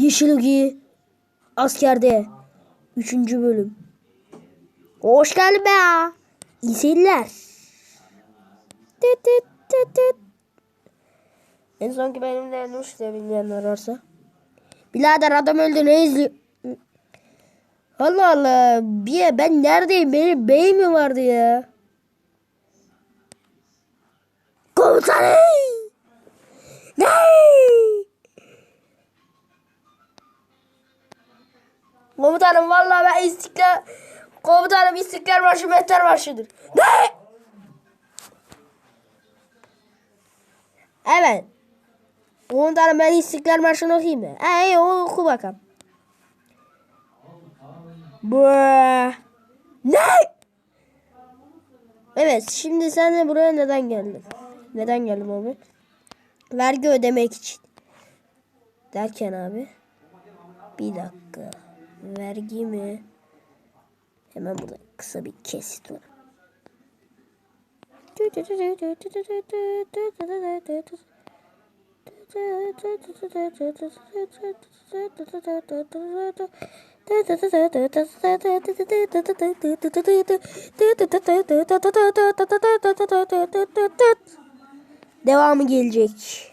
Yeşil Ugi askerde. Üçüncü bölüm. Hoş geldin be. İyi seyirler. Tıt tıt tıt tıt. En sonki bölümde Nuş'la bilmeyenler varsa. Birader adam öldü ne izliyor? Allah Allah. Bir ben neredeyim? Benim bey mi vardı ya? Komutanım! Komutanım vallahi ben istiklal... Komutanım istiklal marşı mehter marşıdır. Ne? Evet. Komutanım ben istiklal marşını okuyayım mı? Ee, oku bakalım. Bu Ne? Evet şimdi sen de buraya neden geldin? Neden geldim abi? Vergi ödemek için. Derken abi. Bir dakika. Vergi mi? Hemen burada kısa bir kesit var. Devamı gelecek.